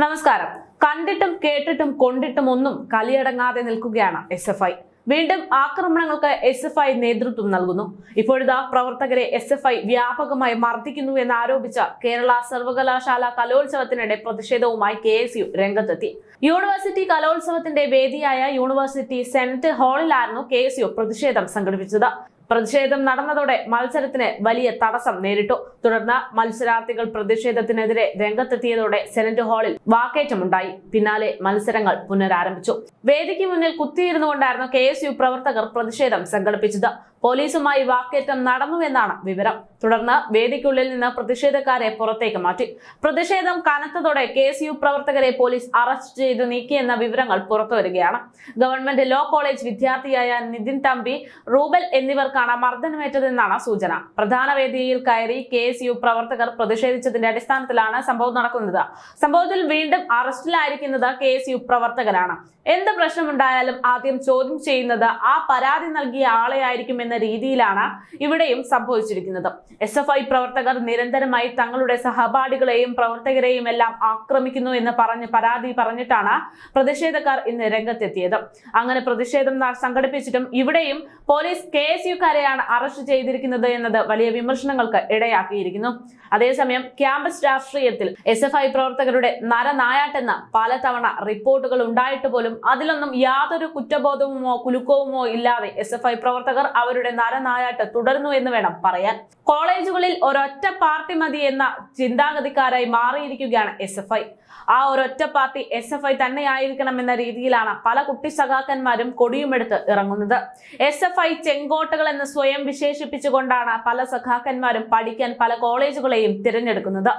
നമസ്കാരം. കണ്ടിട്ടും കേട്ടിട്ടും കൊണ്ടിട്ടും ഒന്നും കലിയടങ്ങാതെ നിൽക്കുകയാണ് എസ് എഫ് ഐ വീണ്ടും ആക്രമണങ്ങൾക്ക് എസ് എഫ് ഐ നേതൃത്വം നൽകുന്നു. ഇപ്പോഴിതാ പ്രവർത്തകരെ എസ് എഫ് ഐ വ്യാപകമായി മർദ്ദിക്കുന്നു എന്നാരോപിച്ച കേരള സർവകലാശാല കലോത്സവത്തിനിടെ പ്രതിഷേധവുമായി കെ എസ് യു രംഗത്തെത്തി. യൂണിവേഴ്സിറ്റി കലോത്സവത്തിന്റെ വേദിയായ യൂണിവേഴ്സിറ്റി സെനറ്റ് ഹാളിലായിരുന്നു കെ എസ് യു പ്രതിഷേധം സംഘടിപ്പിച്ചത്. പ്രതിഷേധം നടന്നതോടെ മത്സരത്തിന് വലിയ തടസ്സം നേരിട്ടു. തുടർന്ന് മത്സരാർത്ഥികൾ പ്രതിഷേധത്തിനെതിരെ രംഗത്തെത്തിയതോടെ സെനറ്റ് ഹാളിൽ വാക്കേറ്റമുണ്ടായി. പിന്നാലെ മത്സരങ്ങൾ പുനരാരംഭിച്ചു. വേദിക്ക് മുന്നിൽ കുത്തിയിരുന്നുകൊണ്ടായിരുന്നു കെ പ്രവർത്തകർ പ്രതിഷേധം സംഘടിപ്പിച്ചത്. പോലീസുമായി വാക്കേറ്റം നടന്നുവെന്നാണ് വിവരം. തുടർന്ന് വേദിക്കുള്ളിൽ നിന്ന് പ്രതിഷേധക്കാരെ പുറത്തേക്ക് മാറ്റി. പ്രതിഷേധം കനത്തതോടെ കെ എസ് യു പ്രവർത്തകരെ പോലീസ് അറസ്റ്റ് ചെയ്ത് നീക്കിയെന്ന വിവരങ്ങൾ പുറത്തുവരികയാണ് ഗവൺമെന്റ് ലോ കോളേജ് വിദ്യാർത്ഥിയായ നിതിൻ തമ്പി റൂബൽ എന്നിവർക്കാണ് മർദ്ദനമേറ്റതെന്നാണ് സൂചന. പ്രധാന വേദിയിൽ കയറി കെ പ്രവർത്തകർ പ്രതിഷേധിച്ചതിന്റെ അടിസ്ഥാനത്തിലാണ് സംഭവം നടക്കുന്നത്. സംഭവത്തിൽ വീണ്ടും അറസ്റ്റിലായിരിക്കുന്നത് കെ പ്രവർത്തകരാണ്. എന്ത് പ്രശ്നമുണ്ടായാലും ആദ്യം ചോദ്യം ചെയ്യുന്നത് ആ പരാതി നൽകിയ ആളെ ആയിരിക്കും എന്ന രീതിയിലാണ് ഇവിടെയും സംഭവിച്ചിരിക്കുന്നത്. എസ് എഫ് ഐ പ്രവർത്തകർ നിരന്തരമായി തങ്ങളുടെ സഹപാഠികളെയും പ്രവർത്തകരെയും എല്ലാം ആക്രമിക്കുന്നു എന്ന് പറഞ്ഞ് പരാതി പറഞ്ഞിട്ടാണ് പ്രതിഷേധക്കാർ ഇന്ന് രംഗത്തെത്തിയത്. അങ്ങനെ പ്രതിഷേധം സംഘടിപ്പിച്ചിട്ടും ഇവിടെയും പോലീസ് കെ എസ് യുക്കാരെയാണ് അറസ്റ്റ് ചെയ്തിരിക്കുന്നത് എന്നത് വലിയ വിമർശനങ്ങൾക്ക് ഇടയാക്കിയിരിക്കുന്നു. അതേസമയം ക്യാമ്പസ് രാഷ്ട്രീയത്തിൽ എസ് എഫ് ഐ പ്രവർത്തകരുടെ നരനായാട്ടെന്ന പലതവണ റിപ്പോർട്ടുകൾ ഉണ്ടായിട്ട് പോലും അതിലൊന്നും യാതൊരു കുറ്റബോധവുമോ കുലുക്കവുമോ ഇല്ലാതെ എസ് എഫ് ഐ പ്രവർത്തകർ അവരുടെ നരനായാട്ട് തുടർന്നു എന്ന് വേണം പറയാൻ. കോളേജുകളിൽ ഒരൊറ്റ പാർട്ടി മതി എന്ന ചിന്താഗതിക്കാരായി മാറിയിരിക്കുകയാണ് എസ് എഫ് ഐ. ആ ഒരൊറ്റ പാർട്ടി എസ് എഫ് ഐ തന്നെയായിരിക്കണം എന്ന രീതിയിലാണ് പല കുട്ടി സഖാക്കന്മാരും കൊടിയുമെടുത്ത് ഇറങ്ങുന്നത്. എസ് എഫ് ഐ ചെങ്കോട്ടകൾ എന്ന് സ്വയം വിശേഷിപ്പിച്ചുകൊണ്ടാണ് പല സഖാക്കന്മാരും പഠിക്കാൻ പല കോളേജുകളെയും തിരഞ്ഞെടുക്കുന്നത്.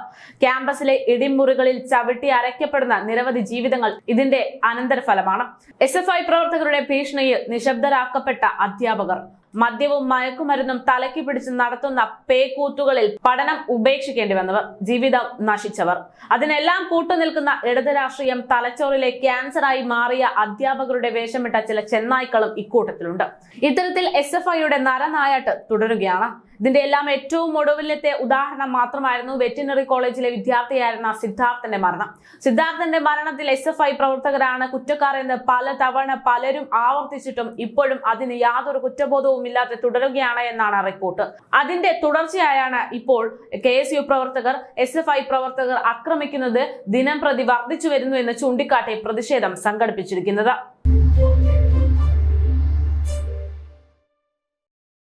ക്യാമ്പസിലെ ഇടിമുറികളിൽ ചവിട്ടി അരയ്ക്കപ്പെടുന്ന നിരവധി ജീവിതങ്ങൾ ഇതിന്റെ അനന്തരഫലമാണ്. എസ് എഫ് ഐ പ്രവർത്തകരുടെ ഭീഷണിയിൽ നിശബ്ദരാക്കപ്പെട്ട അധ്യാപകർ. മദ്യവും മയക്കുമരുന്നും തലക്കി പിടിച്ച് നടത്തുന്ന പേക്കൂത്തുകളിൽ പഠനം ഉപേക്ഷിക്കേണ്ടി വന്നവർ ജീവിതം നശിച്ചവർ. അതിനെല്ലാം കൂട്ടുനിൽക്കുന്ന ഇടത് രാഷ്ട്രീയം തലച്ചോറിലെ ക്യാൻസറായി മാറിയ അധ്യാപകരുടെ വേഷമിട്ട ചില ചെന്നായ്ക്കളും ഇക്കൂട്ടത്തിലുണ്ട്. ഇത്തരത്തിൽ എസ് എഫ് ഐയുടെ നരനായാട്ട് തുടരുകയാണ്. ഇതിന്റെ എല്ലാം ഏറ്റവും ഒടുവിലത്തെ ഉദാഹരണം മാത്രമായിരുന്നു വെറ്റിനറി കോളേജിലെ വിദ്യാർത്ഥിയായിരുന്ന സിദ്ധാർത്ഥന്റെ മരണം. സിദ്ധാർത്ഥന്റെ മരണത്തിൽ എസ് എഫ് ഐ പ്രവർത്തകരാണ് കുറ്റക്കാർ എന്ന് പലതവണ പലരും ആവർത്തിച്ചിട്ടും ഇപ്പോഴും അതിന് യാതൊരു കുറ്റബോധവും ഇല്ലാതെ തുടരുകയാണ് എന്നാണ് റിപ്പോർട്ട്. അതിന്റെ തുടർച്ചയായാണ് ഇപ്പോൾ കെ എസ് യു പ്രവർത്തകർ എസ് എഫ് ഐ പ്രവർത്തകർ ആക്രമിക്കുന്നത് ദിനം പ്രതി വർദ്ധിച്ചു വരുന്നു എന്ന് ചൂണ്ടിക്കാട്ടി പ്രതിഷേധം സംഘടിപ്പിച്ചിരിക്കുന്നത്.